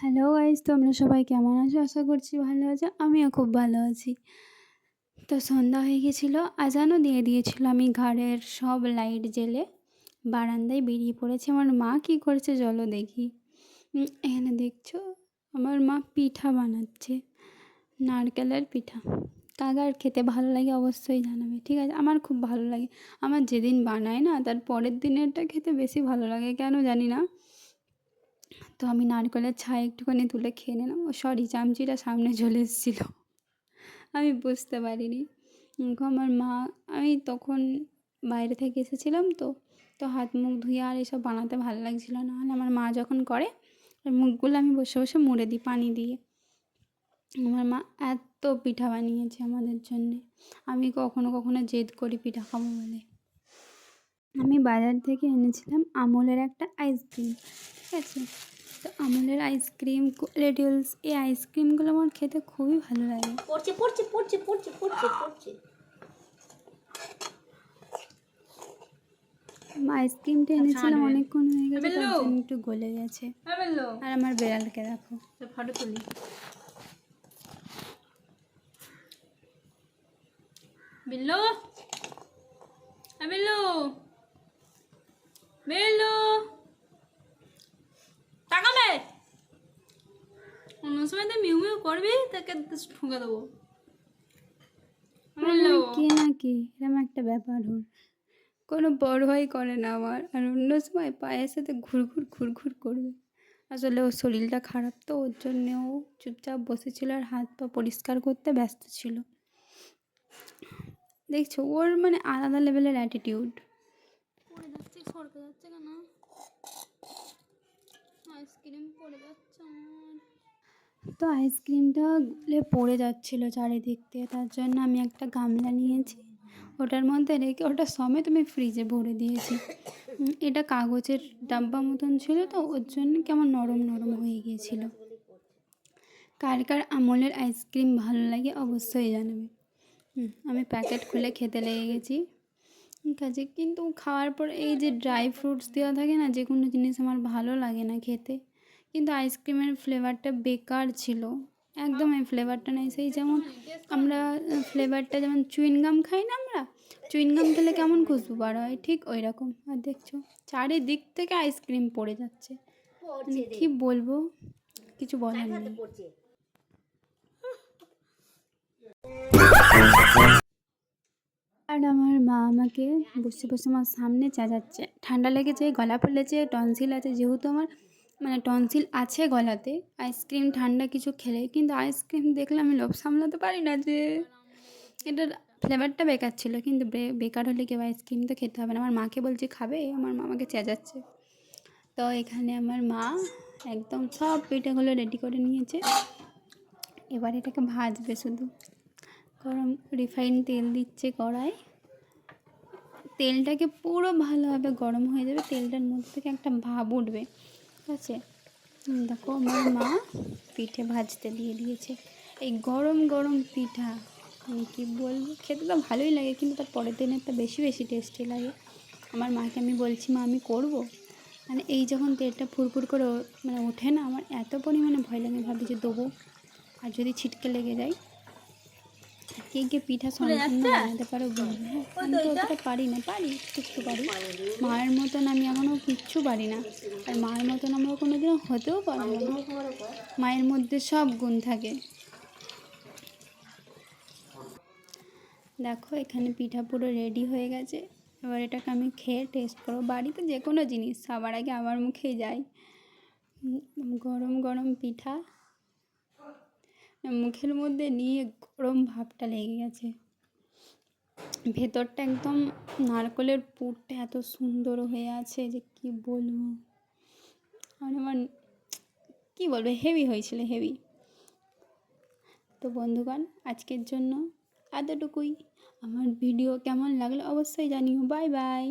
Hello guys তোমরা সবাই কেমন আছো? আশা করছি ভালো আছো। আমিও খুব ভালো আছি। তো সন্ধ্যা হয়ে গেছিল। আজানও দিয়ে দিয়েছিল আমি ঘরের সব লাইট জেলে বারান্দায় বেরিয়ে পড়েছি। আমার মা কী করছে চলো দেখি। এখানে দেখছ? আমার মা পিঠা বানাচ্ছে। নারকেলের পিঠা। কাগার খেতে ভালো লাগে অবশ্যই জানাবে, ঠিক আছে? আমার খুব ভালো লাগে। আমার যেদিন বানায় না, তার পরের দিনেরটা খেতে বেশি ভালো লাগে। কেন জানি না। তো আমি নারকেলের ছাই একটুখানি তুলে খেয়ে নিলাম। ও সরি, চামচিটা সামনে চলে এসেছিল। আমি বুঝতে পারিনি। আমার মা, আমি তখন বাইরে থেকে এসেছিলাম তো তো হাত মুখ ধুয়ে আর এসব বানাতে ভালো লাগছিল না। আমার মা যখন করে মুখগুলো আমি বসে বসে মুড়ে দিই পানি দিয়ে। আমার মা এত পিঠা বানিয়েছে আমাদের জন্যে। আমি কখনো কখনো জেদ করি পিঠা খাব বলে। আমি বাজার থেকে এনেছিলাম আমলের একটা আইসক্রিম ঠিক আছে? তো আমলের আইসক্রিম রেডিউলস এই আইসক্রিমগুলো আমার খেতে খুবই ভালো লাগে। পড়ছে পড়ছে পড়ছে পড়ছে পড়ছে পড়ছে। আইসক্রিমটা এনেছিলাম অনেকক্ষণ হয়ে গেছে তার জন্য একটু গলে গেছে। আর আমার বেড়ালকে দেখো। ফটো তুলি। বিল্লু? আ বিল্লু? বিল্লু তাকাবে? অন্য সময় তো মিউ মিউ করবি তাকে ঠুকে দেবো। কে না কে এরকম একটা ব্যাপার ওর। কোনো বড়ই করে না আমার আর অন্য সময় পায়ের সাথে ঘুরঘুর ঘুরঘুর করবে। আসলে ওর শরীরটা খারাপ তো ওর জন্যে ও চুপচাপ বসেছিল আর হাত পা পরিষ্কার করতে ব্যস্ত ছিল। দেখছ ওর মানে আলাদা লেভেলের অ্যাটিটিউড যাচ্ছে কেন? আইসক্রিম পড়ে যাচ্ছে আমার। তো আইসক্রিমটা গুলে পড়ে যাচ্ছিল চারিদিক দিয়ে, তার জন্য আমি একটা গামলা নিয়েছি। ওটার মধ্যে রেখে, ওটা সমেত আমি ফ্রিজে ভরে দিয়েছি। এটা কাগজের ডাব্বা মতন ছিল তো, ওর জন্য কেমন নরম নরম হয়ে গিয়েছিল। কার কার আমলের আইসক্রিম ভালো লাগে অবশ্যই জানাবে। আমি প্যাকেট খুলে খেতে লেগে গেছি। ঠিক আছে। কিন্তু খাওয়ার পর এই যে ড্রাই ফ্রুটস দেওয়া থাকে না যে কোনো জিনিস আমার ভালো লাগে না খেতে কিন্তু আইসক্রিমের ফ্লেভারটা বেকার ছিল। একদম এই ফ্লেভারটা নেই। সেই যেমন আমরা ফ্লেভারটা যেমন চুইনগাম খাই না আমরা চুইনগাম খেলে কেমন খুশবু বার হয়? ঠিক ওই রকম আর দেখছ চারিদিক থেকে আইসক্রিম পড়ে যাচ্ছে। মানে কি বলব? কিছু বলার নেই। আর আমার মা আমাকে বসে বসে আমার সামনে চেঁচাচ্ছে। ঠান্ডা লেগেছে, গলা ফুলেছে, টনসিল আছে। যেহেতু আমার মানে টনসিল আছে গলাতে আইসক্রিম ঠান্ডা কিছু খেলে, কিন্তু আইসক্রিম দেখলে আমি লোভ সামলাতে পারি না যে এটার ফ্লেভারটা বেকার ছিল। কিন্তু বেকার হলে কেউ আইসক্রিম তো খেতে হবে না। আমার মাকে বলছি, খাবে? আমার মা আমাকে চেঁচাচ্ছে। তো এখানে আমার মা একদম সব পিঠাগুলো রেডি করে নিয়েছে। এবার এটাকে ভাজবে শুধু। গরম রিফাইন তেল দিচ্ছে কড়াই তেলটাকে পুরো ভালোভাবে গরম হয়ে যাবে, তেলটার মধ্যে থেকে একটা ভাব উঠবে, ঠিক আছে? দেখো আমার মা পিঠে ভাজতে দিয়ে দিয়েছে। এই গরম গরম পিঠা, আমি কী বলব? খেতে তো ভালোই লাগে, কিন্তু তার পরের দিনেরটা বেশি বেশি টেস্টি লাগে। আমার মাকে আমি বলছি, মা, আমি করব? মানে এই যখন তেলটা ফুরফুর করে মানে ওঠে না, আমার এত পরিমাণে ভয় লাগে ভাবি যে দেবো। আর যদি ছিটকে লেগে যায় কে কে পিঠা সম্পূর্ণ বানাতে পারো বলবে হ্যাঁ আমি তো অতটা পারি না পারি একটু পারি। মায়ের মতন আমি এখনও কিচ্ছু পারি না। আর মায়ের মতন আমরা কোনোদিনও হতেও পারব না। মায়ের মধ্যে সব গুণ থাকে। দেখো এখানে পিঠা পুরো রেডি হয়ে গেছে। এবার এটাকে আমি খেয়ে টেস্ট করব। বাড়িতে যে কোনো জিনিস সবার আগে আমার মুখেই যায়। উম, গরম গরম পিঠা। মুখের মধ্যে নিয়ে গরম ভাবটা লেগে গেছে। ভেতরটা একদম নারকলের পুরটা এত সুন্দর হয়ে আছে যে কি বলব? আর আমার কী বলব? হেভি হয়েছিল হেভি তো বন্ধুগণ, আজকের জন্য এতটুকুই। আমার ভিডিও কেমন লাগল অবশ্যই জানিও। Bye bye